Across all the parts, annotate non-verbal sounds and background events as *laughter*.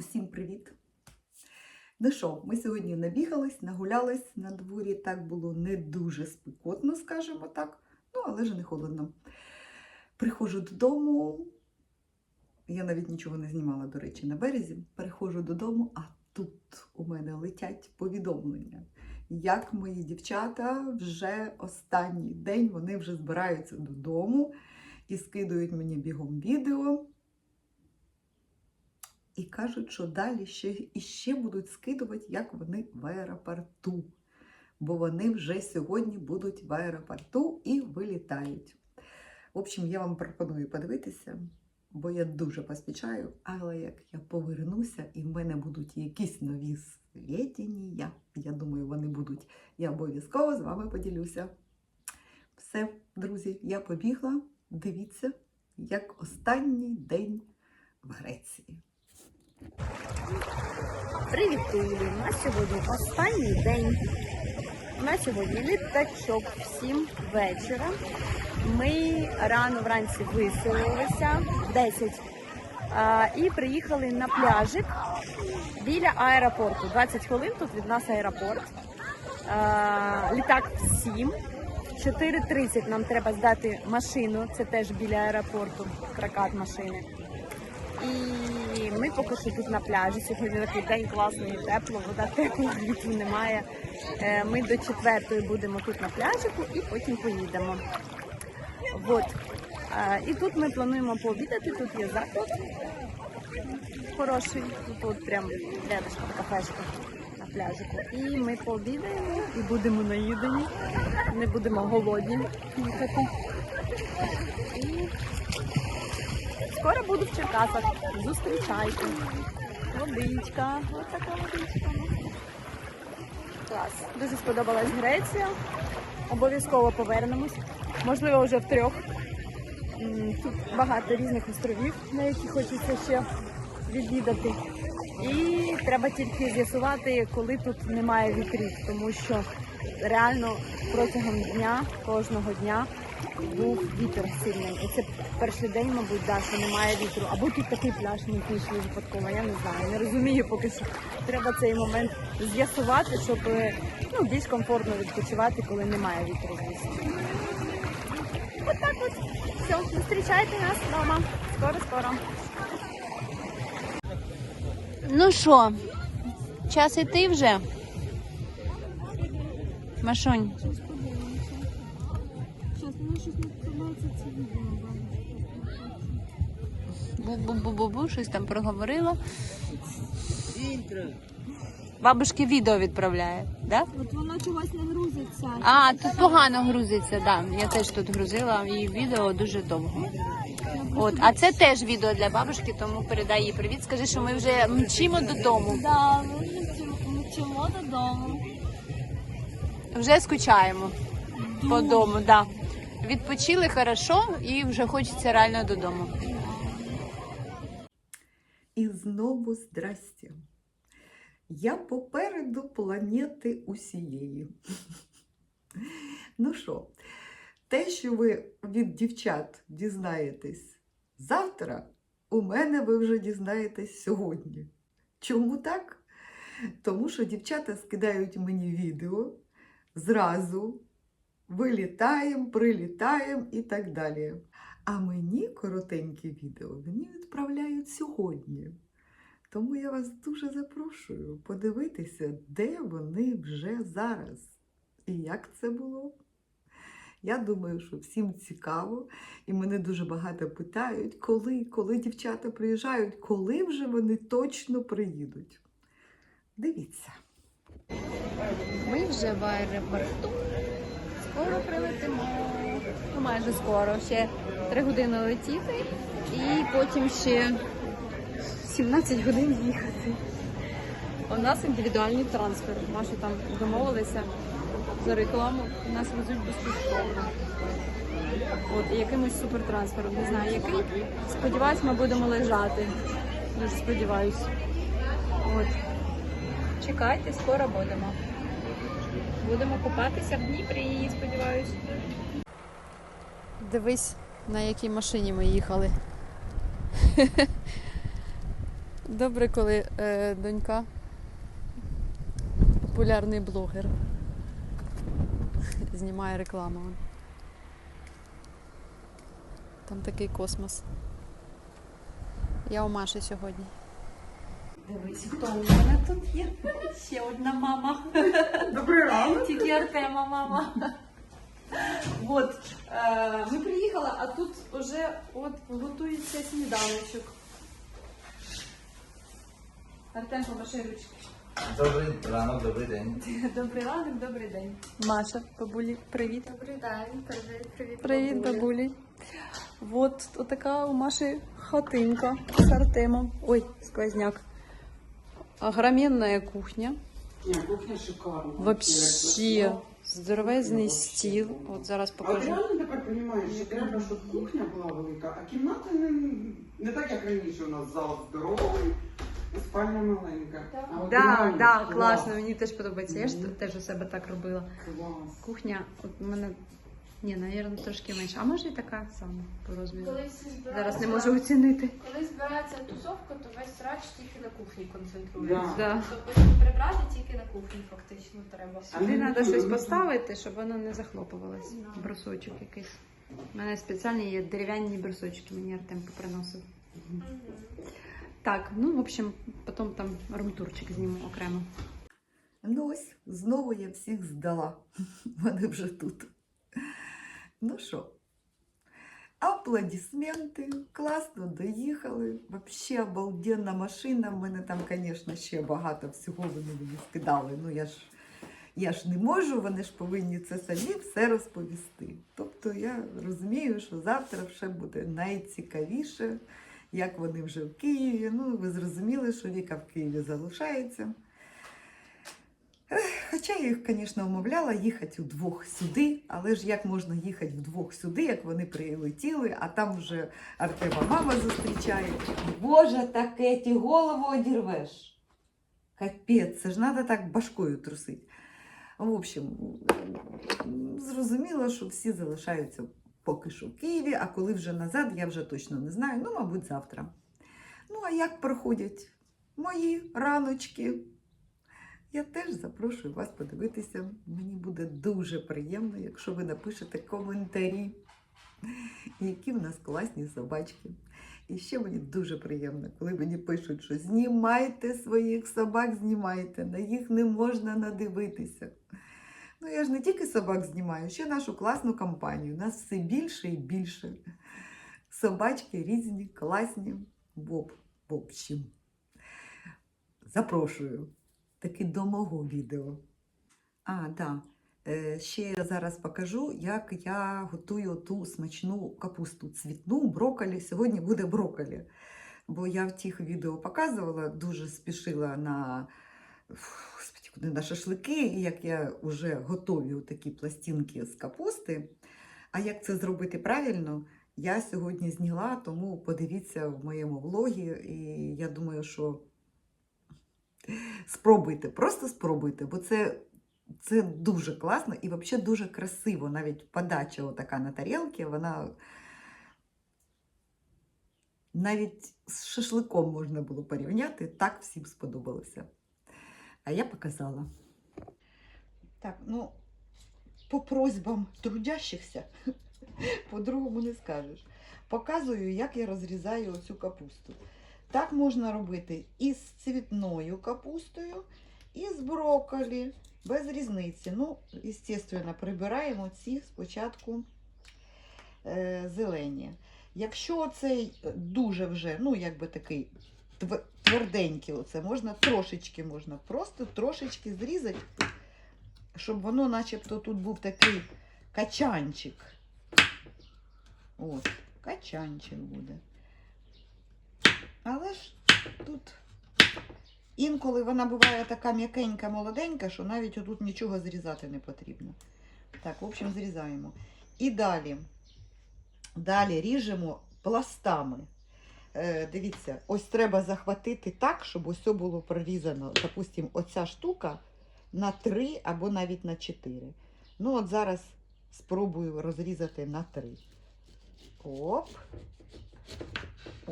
Усім привіт! Ну що, ми сьогодні набігались, нагулялись на дворі. Так було не дуже спекотно, скажімо так, ну але ж не холодно. Приходжу додому. Я навіть нічого не знімала, до речі, на березі. Переходжу додому, а тут у мене летять повідомлення. Як мої дівчата вже останній день вони вже збираються додому і скидують мені бігом відео. І кажуть, що далі ще і ще будуть скидувати, як вони в аеропорту. Бо вони вже сьогодні будуть в аеропорту і вилітають. В общем, я вам пропоную подивитися, бо я дуже поспішаю, але як я повернуся і в мене будуть якісь нові свідчення, я думаю, вони будуть. Я обов'язково з вами поділюся. Все, друзі, я побігла. Дивіться, як останній день в Греції. Привіт, Києві! У нас сьогодні останній день. У нас сьогодні літачок в 7 вечора. Ми рано вранці виселилися 10 а, і приїхали на пляжик біля аеропорту. 20 хвилин тут від нас аеропорт. Літак в 7. 4.30 нам треба здати машину. Це теж біля аеропорту, прокат машини. І ми поки що тут на пляжі. Сьогодні такий день класний, тепло, вода тепла, вітру немає. Е, Ми до четвертої будемо тут на пляжику і потім поїдемо. От. Е, І тут ми плануємо пообідати. Тут є заклад хороший. Тут прям рядышком кафешка на пляжику. І ми пообідаємо і будемо наїдені. Не будемо голодні. І Скоро буду в Черкасах. Зустрічайте. Водичка. Ось така водичка. Клас. Дуже сподобалась Греція. Обов'язково повернемось. Можливо, вже в трьох. Тут багато різних островів, на які хочеться ще відвідати. І треба тільки з'ясувати, коли тут немає вітрів, тому що реально протягом дня, кожного дня був вітер сильний. І це перший день, мабуть, да, що немає вітру. Або тут такий пляж ми знайшли випадково, я не знаю, не розумію поки що. Треба цей момент з'ясувати, щоб е, ну, більш комфортно відпочивати, коли немає вітру. звісно. От так от. Все, зустрічайте нас вдома. Скоро-скоро. Ну що, час іти вже? Машонь. Бу-бу-бу-бу-бу, щось там проговорила. Бабушки відео відправляє, да? От воно чогось не грузиться. А, тут погано грузиться, да. Я теж тут грузила і відео дуже довго. От, а це теж відео для бабушки, тому передай їй привіт. Скажи, що ми вже мчимо додому. Да, ми вже вчимо додому. Вже скучаємо по дому, да. Відпочили хорошо і вже хочеться реально додому. І знову здрасте. Я попереду планети усієї. Ну що, те, що ви від дівчат дізнаєтесь завтра, у мене ви вже дізнаєтесь сьогодні. Чому так? Тому що дівчата скидають мені відео зразу, вилітаємо, прилітаємо і так далі. А мені коротенькі відео мені відправляють сьогодні. Тому я вас дуже запрошую подивитися, де вони вже зараз і як це було. Я думаю, що всім цікаво, і мене дуже багато питають, коли, коли дівчата приїжджають, коли вже вони точно приїдуть. Дивіться. Ми вже в аеропорту. Скоро прилетимо. Ну, майже скоро. Ще 3 години летіти і потім ще 17 годин їхати. У нас індивідуальний трансфер. Наші там домовилися за рекламу. Нас везуть безкоштовно. От, якимось супертрансфером. Не знаю який. Сподіваюсь, ми будемо лежати. Дуже сподіваюсь. От. Чекайте, скоро будемо. Будемо купатися в Дніпрі, сподіваюсь. Дивись, на якій машині ми їхали. *laughs* Добре, коли е, донька популярний блогер. *laughs* Знімає рекламу. Там такий космос. Я у Маші сьогодні. Дивись, хто у мене тут є? Ще одна мама. Добрий ранок. Тільки Артема мама. От, е, ми приїхали, а тут вже от готується сніданочок. Артем, помаши ручки. Добрий ранок, добрий день. Добрий ранок, добрий день. Маша, бабулі, привіт. Добрий день, привіт, привіт. Привіт, бабулі. Вот така у Маші хатинка з Артемом. Ой, сквозняк. Огроменная кухня. Ні, кухня шикарна. Вообще здоровезний стіл. От зараз А от покажу. реально тепер розумієш, що треба, щоб кухня була велика, а кімната не, не так, як раніше у нас зал здоровий, спальня маленька. А от Да, реально да, клас, класно, мені теж подобається. Я ж теж у себе так робила. Клас. Кухня, от у мене, ні, навірно, трошки менше. А може і така сама по розміру. Зараз не можу оцінити. коли збирається тусовка, то весь срач тільки на кухні концентрується. Да. Тобто прибрати тільки на кухні фактично треба. А ми треба щось поставити, щоб воно не захлопувалось. Брусочок якийсь. У мене спеціальні є дерев'яні брусочки, мені Артем поприносив. Так, ну, в общем, потім там румтурчик зніму окремо. Ну ось, знову я всіх здала. *laughs* Вони вже тут. Ну що, аплодисменти, класно доїхали. Вообще обалденна машина. В мене там, звісно, ще багато всього вони мені скидали. Ну я ж, я ж не можу, вони ж повинні це самі все розповісти. Тобто я розумію, що завтра ще буде найцікавіше, як вони вже в Києві. Ну, ви зрозуміли, що Віка в Києві залишається. Хоча я їх, звісно, умовляла їхати вдвох сюди, але ж як можна їхати вдвох сюди, як вони прилетіли, а там вже Артема мама зустрічає. Боже, таке ті голову одірвеш. Капець, це ж треба так башкою трусити. В общем, зрозуміло, що всі залишаються поки що в Києві, а коли вже назад, я вже точно не знаю. Ну, мабуть, завтра. Ну, а як проходять мої раночки? Я теж запрошую вас подивитися. Мені буде дуже приємно, якщо ви напишете коментарі, які в нас класні собачки. І ще мені дуже приємно, коли мені пишуть, що знімайте своїх собак, знімайте, на їх не можна надивитися. Ну, я ж не тільки собак знімаю, ще нашу класну компанію. Нас все більше і більше. Собачки різні, класні. Боб, в общем. Запрошую таки до мого відео. А, да. Е, Ще я зараз покажу, як я готую ту смачну капусту цвітну, брокколі. Сьогодні буде брокколі. Бо я в тих відео показувала, дуже спішила на, на шашлики, і як я вже готовлю такі пластинки з капусти. А як це зробити правильно, я сьогодні зняла, тому подивіться в моєму влогі. І я думаю, що спробуйте, просто спробуйте, бо це, це дуже класно і взагалі дуже красиво. Навіть подача отака на тарілці, вона навіть з шашликом можна було порівняти. Так всім сподобалося. А я показала. Так, ну, по просьбам трудящихся, *laughs* по-другому не скажеш. Показую, як я розрізаю оцю капусту. Так можна робити і з цвітною капустою, і з брокколі, без різниці. Ну, звісно, прибираємо ці спочатку е, зелені. Якщо цей дуже вже, ну, якби такий тверденький, оце, можна трошечки, можна просто трошечки зрізати, щоб воно начебто тут був такий качанчик. От, качанчик буде. Але ж тут інколи вона буває така м'якенька, молоденька, що навіть отут нічого зрізати не потрібно. Так, в общем, зрізаємо. І далі. Далі ріжемо пластами. Е, дивіться, ось треба захватити так, щоб це було прорізано. Допустимо, оця штука на 3 або навіть на 4. Ну, от зараз спробую розрізати на 3. Оп.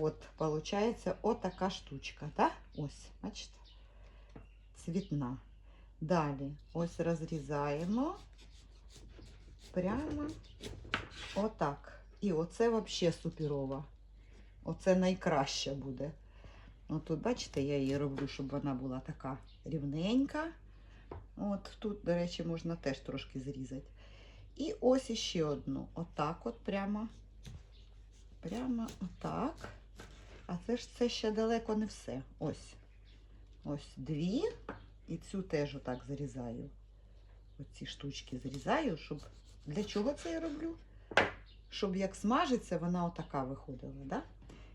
От, виходить, отака штучка, так? Ось, бачите? Цвітна. Далі ось розрізаємо прямо отак. І оце взагалі суперова. Оце найкраще буде. От тут, бачите, я її роблю, щоб вона була така рівненька. От тут, до речі, можна теж трошки зрізати. І ось іще одну. Отак от прямо. Прямо отак. А це ж це ще далеко не все. Ось. Ось дві. І цю теж отак зрізаю. Оці штучки зрізаю, щоб. Для чого це я роблю? Щоб як смажиться, вона отака виходила. Да?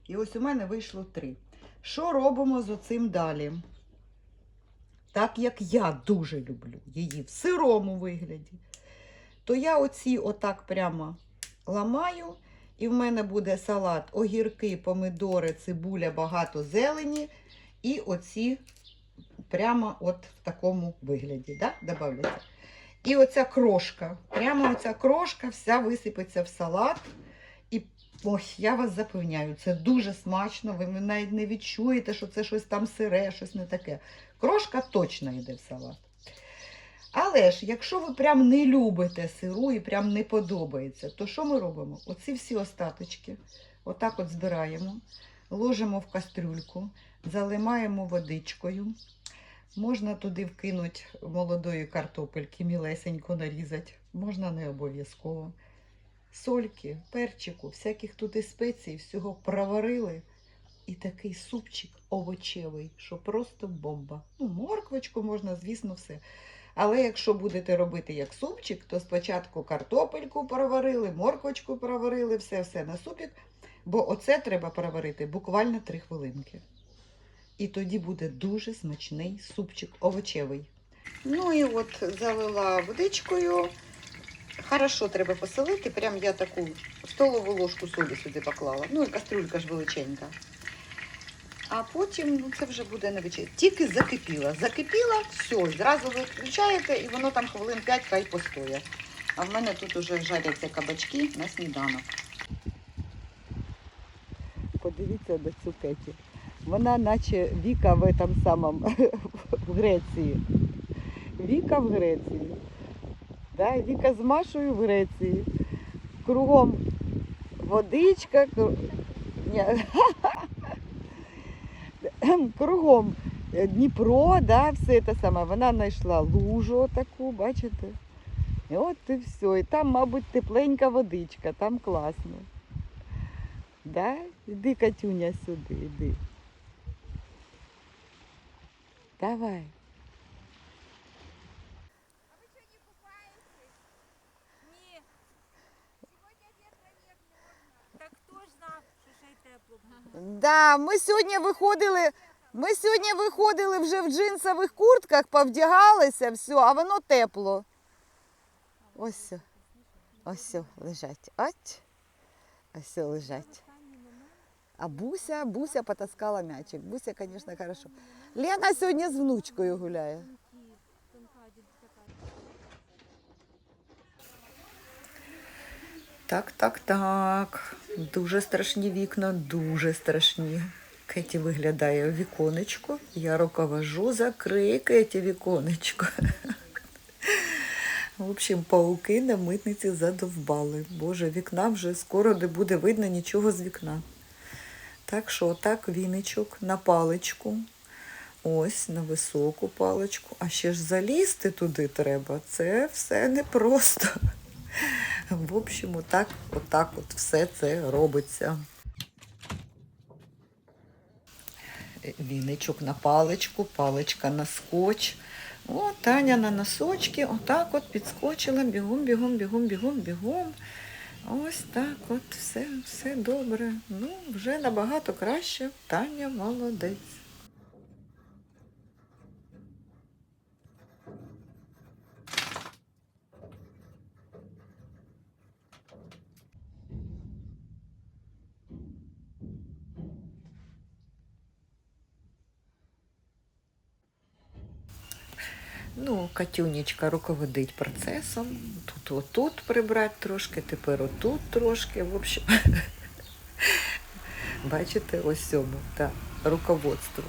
І ось у мене вийшло три. Що робимо з оцим далі? Так як я дуже люблю її в сирому вигляді, то я оці отак прямо ламаю. І в мене буде салат, огірки, помидори, цибуля, багато зелені. І оці прямо от в такому вигляді. Да? Добавляйте. І оця крошка. Прямо оця крошка вся висипеться в салат. І я вас запевняю, це дуже смачно. Ви навіть не відчуєте, що це щось там сире, щось не таке. Крошка точно йде в салат. Але ж, якщо ви прям не любите сиру і прям не подобається, то що ми робимо? Оці всі остаточки, отак от збираємо, ложимо в кастрюльку, залимаємо водичкою. Можна туди вкинути молодої картопельки, мілесенько нарізати, можна не обов'язково. Сольки, перчику, всяких тут і спецій, всього проварили. І такий супчик овочевий, що просто бомба. Ну, морквочку можна, звісно, все. Але якщо будете робити як супчик, то спочатку картопельку проварили, морквочку проварили, все-все на супік, бо оце треба проварити буквально 3 хвилинки. І тоді буде дуже смачний супчик овочевий. Ну і от залила водичкою. Хорошо треба поселити. Прям я таку столову ложку солі сюди поклала. Ну і кастрюлька ж величенька. А потім ну, це вже буде на вечір. Тільки закипіла. Закипіла, все, зразу ви включаєте і воно там хвилин 5 хай постоє. А в мене тут уже жаряться кабачки на сніданок. Подивіться на цю Кеті. Вона наче Віка в этом самому *laughs* в Греції. Віка в Греції. Да, Віка з Машою в Греції. Кругом водичка, Ні, *laughs* *clears throat* кругом е, Дніпро, да, все те саме. Вона знайшла лужу таку, бачите? І от і все. І там, мабуть, тепленька водичка, там класно. Да? Іди, Катюня, сюди, іди. Давай. Так хто ж знав, що ще й тепло буде? Да, ми сьогодні виходили. Ми сьогодні виходили вже в джинсових куртках, повдягалися, все, а воно тепло. Ось. Ось лежать. Ать. Ось лежать. А Буся, Буся потаскала м'ячик. Буся, звісно, хорошо. Лена сьогодні з внучкою гуляє. Так, так, так. Дуже страшні вікна, дуже страшні. Кеті виглядає в віконечко. Я руковожу, закрий Кеті віконечко. В общем, пауки на митниці задовбали. Боже, вікна вже скоро не буде видно нічого з вікна. Так що отак віничок на паличку. Ось на високу паличку. А ще ж залізти туди треба. Це все непросто. В общем, отак, отак от все це робиться. Віничок на паличку, паличка на скотч. О, Таня на носочки, отак от підскочила, бігом, бігом, бігом, бігом, бігом. Ось так от все, все добре. Ну, вже набагато краще. Таня молодець. Ну, Катюнечка руководить процесом. Тут отут прибрати трошки, тепер отут трошки. В общем, *laughs* Бачите, ось цьому, так, руководство.